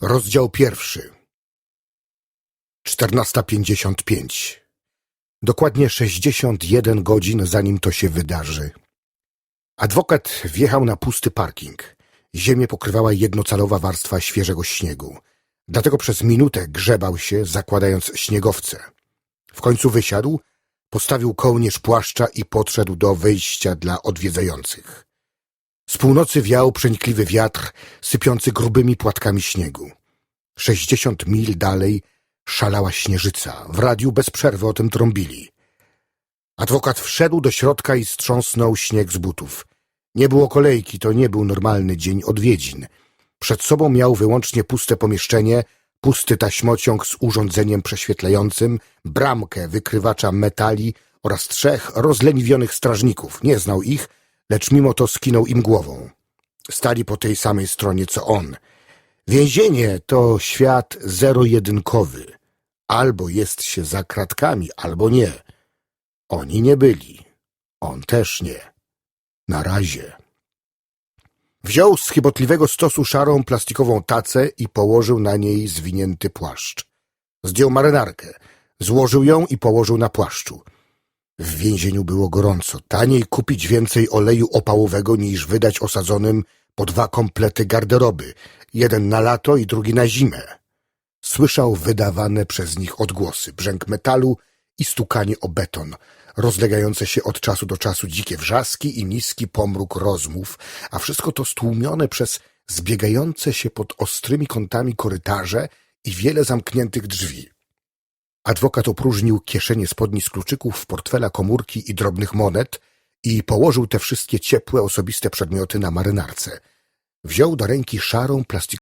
Rozdział pierwszy. 14.55. Dokładnie 61 godzin, zanim to się wydarzy. Adwokat wjechał na pusty parking. Ziemię pokrywała jednocalowa warstwa świeżego śniegu. Dlatego przez minutę grzebał się, zakładając śniegowce. W końcu wysiadł, postawił kołnierz płaszcza i podszedł do wyjścia dla odwiedzających. Z północy wiał przenikliwy wiatr, sypiący grubymi płatkami śniegu. Sześćdziesiąt mil dalej szalała śnieżyca. W radiu bez przerwy o tym trąbili. Adwokat wszedł do środka i strząsnął śnieg z butów. Nie było kolejki, to nie był normalny dzień odwiedzin. Przed sobą miał wyłącznie puste pomieszczenie, pusty taśmociąg z urządzeniem prześwietlającym, bramkę wykrywacza metali oraz trzech rozleniwionych strażników. Nie znał ich, lecz mimo to skinął im głową. Stali po tej samej stronie co on. Więzienie to świat zero-jedynkowy. Albo jest się za kratkami, albo nie. Oni nie byli. On też nie. Na razie. Wziął z chybotliwego stosu szarą plastikową tacę i położył na niej zwinięty płaszcz. Zdjął marynarkę, złożył ją i położył na płaszczu. W więzieniu było gorąco. Taniej kupić więcej oleju opałowego niż wydać osadzonym po dwa komplety garderoby, jeden na lato i drugi na zimę. Słyszał wydawane przez nich odgłosy, brzęk metalu i stukanie o beton, rozlegające się od czasu do czasu dzikie wrzaski i niski pomruk rozmów, a wszystko to stłumione przez zbiegające się pod ostrymi kątami korytarze i wiele zamkniętych drzwi. Adwokat opróżnił kieszenie spodni z kluczyków, portfela, komórki i drobnych monet i położył te wszystkie ciepłe, osobiste przedmioty na marynarce. Wziął do ręki szarą, plastikową